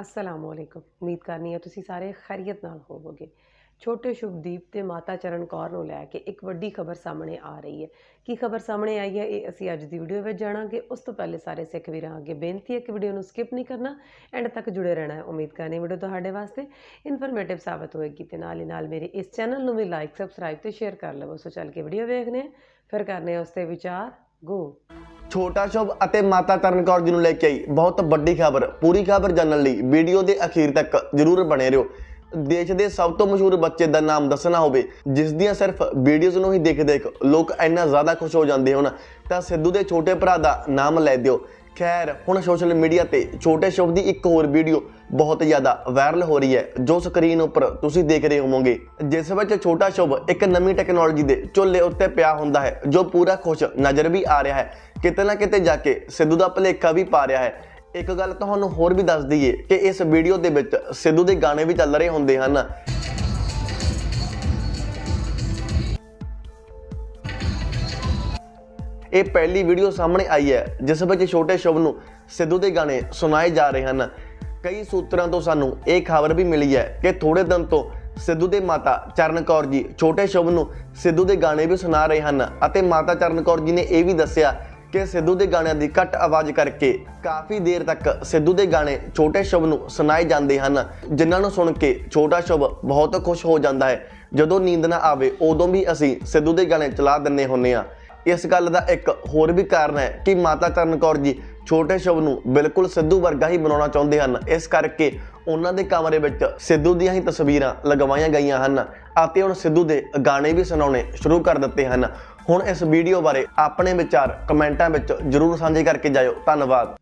ਅਸਲਾਮ ਵਾਲੇਕੁਮ ਉਮੀਦ ਕਰਨੀ ਹੈ ਤੁਸੀਂ ਸਾਰੇ ਖੈਰੀਅਤ ਨਾਲ ਹੋਵੋਗੇ। ਛੋਟੇ ਸ਼ੁਭਦੀਪ ਤੇ ਮਾਤਾ ਚਰਨ ਕੌਰ ਨੂੰ ਲੈ ਕੇ ਇੱਕ ਵੱਡੀ ਖਬਰ ਸਾਹਮਣੇ ਆ ਰਹੀ ਹੈ। ਕੀ ਖਬਰ ਸਾਹਮਣੇ ਆਈ ਹੈ ਇਹ ਅਸੀਂ ਅੱਜ ਦੀ ਵੀਡੀਓ ਵਿੱਚ ਜਾਣਾਂਗੇ। ਉਸ ਤੋਂ ਪਹਿਲੇ ਸਾਰੇ ਸਿੱਖ ਵੀਰਾਂ ਅੱਗੇ ਬੇਨਤੀ ਹੈ ਕਿ ਵੀਡੀਓ ਨੂੰ ਸਕਿਪ ਨਹੀਂ ਕਰਨਾ ਐਂਡ ਤੱਕ ਜੁੜੇ ਰਹਿਣਾ ਹੈ। ਉਮੀਦ ਕਰਨੀ ਵੀਡੀਓ ਤੁਹਾਡੇ ਵਾਸਤੇ ਇਨਫੋਰਮੇਟਿਵ ਸਾਬਤ ਹੋਏਗੀ ਤੇ ਨਾਲ ਹੀ ਨਾਲ ਮੇਰੇ ਇਸ ਚੈਨਲ ਨੂੰ ਵੀ ਲਾਈਕ ਸਬਸਕ੍ਰਾਈਬ ਤੇ ਸ਼ੇਅਰ ਕਰ ਲਵੋ। ਸੋ ਚੱਲ ਕੇ ਵੀਡੀਓ ਵੇਖਨੇ ਹਾਂ, ਫਿਰ ਕਰਨੇ ਉਸ ਤੇ ਵਿਚਾਰ। ਗੋ ਛੋਟਾ ਸ਼ੁਭ ਅਤੇ ਮਾਤਾ ਤਰਨ ਕੌਰ ਜੀ ਨੂੰ ਲੈ ਕੇ ਆਈ। ਬਹੁਤ ਵੱਡੀ ਖਬਰ, ਪੂਰੀ ਖਬਰ ਜਾਣਨ ਲਈ ਵੀਡੀਓ ਦੇ ਅਖੀਰ ਤੱਕ ਜਰੂਰ ਬਣੇ ਰਹੋ। ਦੇਸ਼ ਦੇ ਸਭ ਤੋਂ ਮਸ਼ਹੂਰ ਬੱਚੇ ਦਾ ਨਾਮ ਦੱਸਣਾ ਹੋਵੇ, ਜਿਸ ਦੀਆਂ ਸਿਰਫ ਵੀਡੀਓਜ਼ ਨੂੰ ਹੀ ਦੇਖ ਦੇਖ ਲੋਕ ਇੰਨਾ ਜ਼ਿਆਦਾ ਖੁਸ਼ ਹੋ ਜਾਂਦੇ ਹਨ ਤਾਂ ਸਿੱਧੂ ਦੇ ਛੋਟੇ ਭਰਾ ਦਾ ਨਾਮ ਲੈ ਦਿਓ। ਖੈਰ, ਹੁਣ ਸੋਸ਼ਲ ਮੀਡੀਆ ਤੇ ਛੋਟੇ ਸ਼ੁਭ ਦੀ ਇੱਕ ਹੋਰ ਵੀਡੀਓ ਬਹੁਤ ਜ਼ਿਆਦਾ ਵਾਇਰਲ ਹੋ ਰਹੀ ਹੈ, ਜੋ ਸਕਰੀਨ ਉੱਪਰ ਤੁਸੀਂ ਦੇਖ ਰਹੇ ਹੋਵੋਗੇ। ਜਿਸ ਵਿੱਚ ਛੋਟਾ ਸ਼ੁਭ ਇੱਕ ਨਵੀਂ ਟੈਕਨੋਲੋਜੀ ਦੇ ਝੋਲੇ ਉੱਤੇ ਪਿਆ ਹੁੰਦਾ ਹੈ, ਜੋ ਪੂਰਾ ਖੁਸ਼ ਨਜ਼ਰ ਵੀ ਆ ਰਿਹਾ ਹੈ। ਕਿਤੇ ਨਾ ਕਿਤੇ ਜਾ ਕੇ ਸਿੱਧੂ ਦਾ ਭਲੇਖਾ ਵੀ ਪਾ ਰਿਹਾ ਹੈ। ਇੱਕ ਗੱਲ ਤੁਹਾਨੂੰ ਹੋਰ ਵੀ ਦੱਸ ਦਈਏ ਕਿ ਇਸ ਵੀਡੀਓ ਦੇ ਵਿੱਚ ਸਿੱਧੂ ਦੇ ਗਾਣੇ ਵੀ ਚੱਲ ਰਹੇ ਹੁੰਦੇ ਹਨ। ਇਹ ਪਹਿਲੀ ਵੀਡੀਓ ਸਾਹਮਣੇ ਆਈ ਹੈ, ਜਿਸ ਵਿੱਚ ਛੋਟੇ ਸ਼ੁਭ ਨੂੰ ਸਿੱਧੂ ਦੇ ਗਾਣੇ ਸੁਣਾਏ ਜਾ ਰਹੇ ਹਨ। ਕਈ ਸੂਤਰਾਂ ਤੋਂ ਸਾਨੂੰ ਇਹ ਖਬਰ ਵੀ ਮਿਲੀ ਹੈ ਕਿ ਥੋੜੇ ਦਿਨ ਤੋਂ ਸਿੱਧੂ ਦੇ ਮਾਤਾ ਚਰਨ ਕੌਰ ਜੀ, ਛੋਟੇ ਸ਼ੁਭ ਨੂੰ ਸਿੱਧੂ ਦੇ ਗਾਣੇ ਵੀ ਸੁਣਾ ਰਹੇ ਹਨ ਅਤੇ ਮਾਤਾ ਚਰਨ ਕੌਰ ਜੀ ਨੇ ਇਹ ਵੀ ਦੱਸਿਆ ਕਿ ਸਿੱਧੂ ਦੇ ਗਾਣਿਆਂ ਦੀ ਘੱਟ ਆਵਾਜ਼ ਕਰਕੇ ਕਾਫੀ ਦੇਰ ਤੱਕ ਸਿੱਧੂ ਦੇ ਗਾਣੇ ਛੋਟੇ ਸ਼ੁਭ ਨੂੰ ਸੁਣਾਏ ਜਾਂਦੇ ਹਨ, ਜਿਨ੍ਹਾਂ ਨੂੰ ਸੁਣ ਕੇ ਛੋਟਾ ਸ਼ੁਭ ਬਹੁਤ ਖੁਸ਼ ਹੋ ਜਾਂਦਾ ਹੈ। ਜਦੋਂ ਨੀਂਦ ਨਾ ਆਵੇ, ਉਦੋਂ ਵੀ ਅਸੀਂ ਸਿੱਧੂ ਦੇ ਗਾਣੇ ਚਲਾ ਦਿੰਨੇ ਹੁੰਨੇ ਆ ਇਸ ਗੱਲ ਦਾ ਇੱਕ ਹੋਰ ਵੀ ਕਾਰਨ ਹੈ ਕਿ ਮਾਤਾ ਚਰਨ ਕੌਰ ਜੀ ਛੋਟੇ ਸ਼ੁਭ ਨੂੰ ਬਿਲਕੁਲ ਸਿੱਧੂ ਵਰਗਾ ਹੀ ਬਣਾਉਣਾ ਚਾਹੁੰਦੇ ਹਨ। ਇਸ ਕਰਕੇ ਉਹਨਾਂ ਦੇ ਕਮਰੇ ਵਿੱਚ ਸਿੱਧੂ ਦੀਆਂ ਹੀ ਤਸਵੀਰਾਂ ਲਗਵਾਈਆਂ ਗਈਆਂ ਹਨ ਅਤੇ ਹੁਣ ਸਿੱਧੂ ਦੇ ਗਾਣੇ ਵੀ ਸੁਣਾਉਣੇ ਸ਼ੁਰੂ ਕਰ ਦਿੱਤੇ ਹਨ। ਹੁਣ ਇਸ ਵੀਡੀਓ ਬਾਰੇ ਆਪਣੇ ਵਿਚਾਰ ਕਮੈਂਟਾਂ ਵਿੱਚ ਜਰੂਰ ਸਾਂਝੇ ਕਰਕੇ ਜਾਇਓ। ਧੰਨਵਾਦ।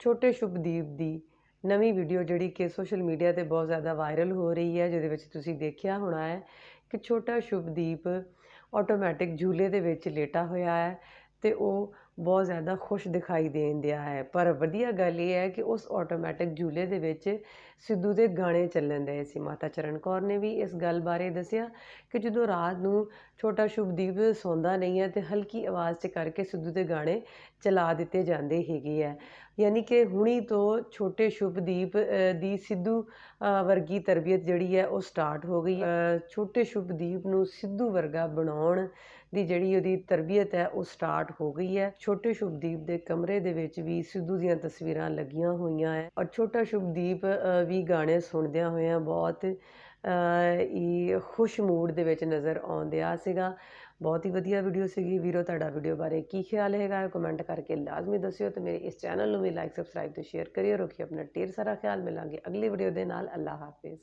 ਛੋਟੇ ਸ਼ੁਭਦੀਪ ਦੀ ਨਵੀਂ ਵੀਡੀਓ ਜਿਹੜੀ ਕਿ ਸੋਸ਼ਲ ਮੀਡੀਆ ਤੇ ਬਹੁਤ ਜ਼ਿਆਦਾ ਵਾਇਰਲ ਹੋ ਰਹੀ ਹੈ, ਜਿਹਦੇ ਵਿੱਚ ਤੁਸੀਂ ਦੇਖਿਆ ਹੋਣਾ ਹੈ ਕਿ ਛੋਟਾ ਸ਼ੁਭਦੀਪ ਆਟੋਮੈਟਿਕ ਝੂਲੇ ਦੇ ਵਿੱਚ ਲੇਟਾ ਹੋਇਆ ਹੈ ਤੇ ਉਹ ਬਹੁਤ ਜ਼ਿਆਦਾ ਖੁਸ਼ ਦਿਖਾਈ ਦੇਣ ਦਿਆ ਹੈ। ਪਰ ਵਧੀਆ ਗੱਲ ਇਹ ਹੈ ਕਿ ਉਸ ਆਟੋਮੈਟਿਕ ਝੂਲੇ ਦੇ ਵਿੱਚ ਸਿੱਧੂ ਦੇ ਗਾਣੇ ਚੱਲਣ ਦੇ ਸੀ। ਮਾਤਾ ਚਰਨ ਕੌਰ ਨੇ ਵੀ ਇਸ ਗੱਲ ਬਾਰੇ ਦੱਸਿਆ ਕਿ ਜਦੋਂ ਰਾਤ ਨੂੰ ਛੋਟਾ ਸ਼ੁਭਦੀਪ ਸੌਂਦਾ ਨਹੀਂ ਹੈ ਤੇ ਹਲਕੀ ਆਵਾਜ਼ 'ਚ ਕਰਕੇ ਸਿੱਧੂ ਦੇ ਗਾਣੇ ਚਲਾ ਦਿੱਤੇ ਜਾਂਦੇ ਹੈਗੇ ਆ। ਯਾਨੀ ਕਿ ਹੁਣੀ ਤੋਂ ਛੋਟੇ ਸ਼ੁਭਦੀਪ ਦੀ ਸਿੱਧੂ ਵਰਗੀ ਤਰਬੀਅਤ ਜਿਹੜੀ ਹੈ ਉਹ ਸਟਾਰਟ ਹੋ ਗਈ। ਛੋਟੇ ਸ਼ੁਭਦੀਪ ਨੂੰ ਸਿੱਧੂ ਵਰਗਾ ਬਣਾਉਣ ਦੀ ਜਿਹੜੀ ਉਹਦੀ ਤਰਬੀਅਤ ਹੈ ਉਹ ਸਟਾਰਟ ਹੋ ਗਈ ਹੈ। ਛੋਟੇ ਸ਼ੁਭਦੀਪ ਦੇ ਕਮਰੇ ਦੇ ਵਿੱਚ ਵੀ ਸਿੱਧੂ ਦੀਆਂ ਤਸਵੀਰਾਂ ਲੱਗੀਆਂ ਹੋਈਆਂ ਹੈ ਔਰ ਛੋਟਾ ਸ਼ੁਭਦੀਪ ਵੀ ਗਾਣੇ ਸੁਣਦਿਆਂ ਹੋਇਆਂ ਬਹੁਤ ਅ, ਖੁਸ਼ ਮੂਡ ਦੇ ਵਿੱਚ ਨਜ਼ਰ ਆਉਂਦਿਆ ਸੀਗਾ। ਬਹੁਤ ਹੀ ਵਧੀਆ ਵੀਡੀਓ ਸੀਗੀ। ਵੀਰੋ ਤੁਹਾਡਾ ਵੀਡੀਓ ਬਾਰੇ ਕੀ ਖਿਆਲ ਹੈਗਾ? ਕਮੈਂਟ ਕਰਕੇ ਲਾਜ਼ਮੀ ਦੱਸਿਓ ਤੇ ਮੇਰੇ ਇਸ ਚੈਨਲ ਨੂੰ ਵੀ ਲਾਈਕ ਸਬਸਕ੍ਰਾਈਬ ਤੇ ਸ਼ੇਅਰ ਕਰਿਓ। ਰੱਖਿਓ ਆਪਣਾ ਢੇਰ ਸਾਰਾ ਖਿਆਲ। ਮਿਲਾਂਗੇ ਅਗਲੀ ਵੀਡੀਓ ਦੇ ਨਾਲ। ਅੱਲਾ ਹਾਫਿਜ਼।